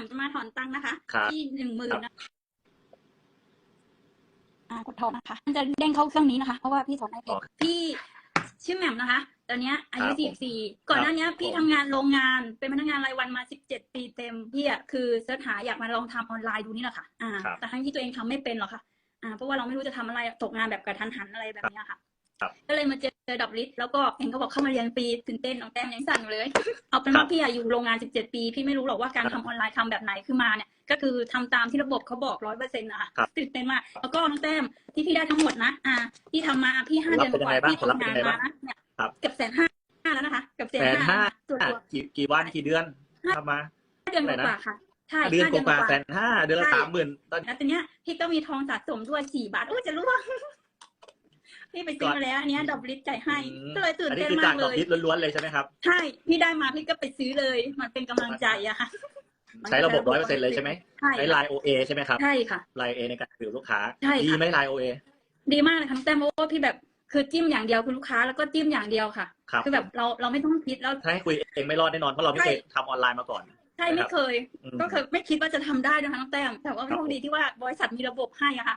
มจะมาถอนตังค์นะคะ ครับที่หนึ่งหมื่นครับนะอ่ากดถอนนะคะ มันจะเด้งเข้าเครื่องนี้นะคะ เพราะว่าพี่ถอนให้เองพี่ชื่อแหม่มนะคะ ตอนเนี้ยอายุครับสี่สี่ก่อนหน้าเนี้ยครับพี่ผมทำงานโรงงานเป็นพนักงานรายวันมาสิบเจ็ดปีเต็มพี่อะคือเสิร์ชหาอยากมาลองทำออนไลน์ดูนี่แหละค่ะ อ่า ครับแต่ทั้งที่ตัวเองทำไม่เป็นหรอกค่ะ อ่า เพราะว่าเราไม่รู้จะทำอะไรตกงานแบบกระทันหันอะไรแบบเนี้ยค่ะ ครับ ก็เลยมาเจอ ดับลิสแล้วก็เห็นเขาบอกเข้ามาเรียนฟรีตื่นเต้นน้องแต้มยังสั่นอยู่เลย เอาเป็นครัว่าบพี่อะอยู่โรงงาน 17 ปี พี่ไม่รู้หรอกว่าการครัทำบออนไลน์ทำแบบไหนคือมาเนี่ย ก็คือทำตามที่ระบบเขาบอกร้อยเปอร์เซ็นต์นะคะครับตื่นเต้นมากแล้วก็น้องแต้มที่พี่ได้ทั้งหมดนะอ่าพี่ทำมาพี่ห้าผลลัเดืพอนธ์เป็นกยังไงว่าบ้างพี่ผลลัพธ์ทำงานเป็นยังไงบ้างมานะเนี่ยครับ เกือบแสนห้าแล้วนะคะเกือบแสนแสนห้าห้าตัวอะตัวกี่กี่วันกี่เดือนทำมา ห้าเดือนเท่าไหร่กนะว่าๆค่ะใช่เดือนห้ากเดือนกว่าว่าๆแสนห้าเดือนละใช่ สามหมื่นตอนแล้วทีเนี้ยพี่ก็มีทองสะสมด้วยสี่บาทโอ้ยจะรู้ว่า พี่ไปซื้อมาแล้วอันเนี้ยดอกลิสจ่ายให้ อืมก็เลยตื่นอันนี้เต้นคือมาจากกดเลอกย พิษล้วนๆเลยใช่ไหมครับ ใช่ พี่ได้มาพี่ก็ไปซื้อเลย มันเป็นกำลังใจอะค่ะใช้ระบบร้อยเปอร์เซ็นต์เลยใช่ไหมใช่ใช้ไลน์โอเอใช่ไหมครับใช่ค่ะ ไลน์เอในการสืบลูกค้าใช่ค่ะ ดีไหมไลน์โอเอดีมากเลยค่ะน้องแต้มเพราะว่าพี่แบบคือจิ้มอย่างเดียวคือลูกค้าแล้วก็จิ้มอย่างเดียวค่ะ ครับคือแบบเราเราไม่ต้องคิดแล้ว ถ้าให้คุยเองไม่รอดแน่นอนเพราะเราไม่ใช่ เคยทำออนไลน์มาก่อน ใช่ไม่เคย อืม ก็เคยไม่คิดว่าจะทำได้นะคะน้องแต้มแต่ว่าครับโชคดีที่ว่าบริษัทมีระบบให้อะค่ะ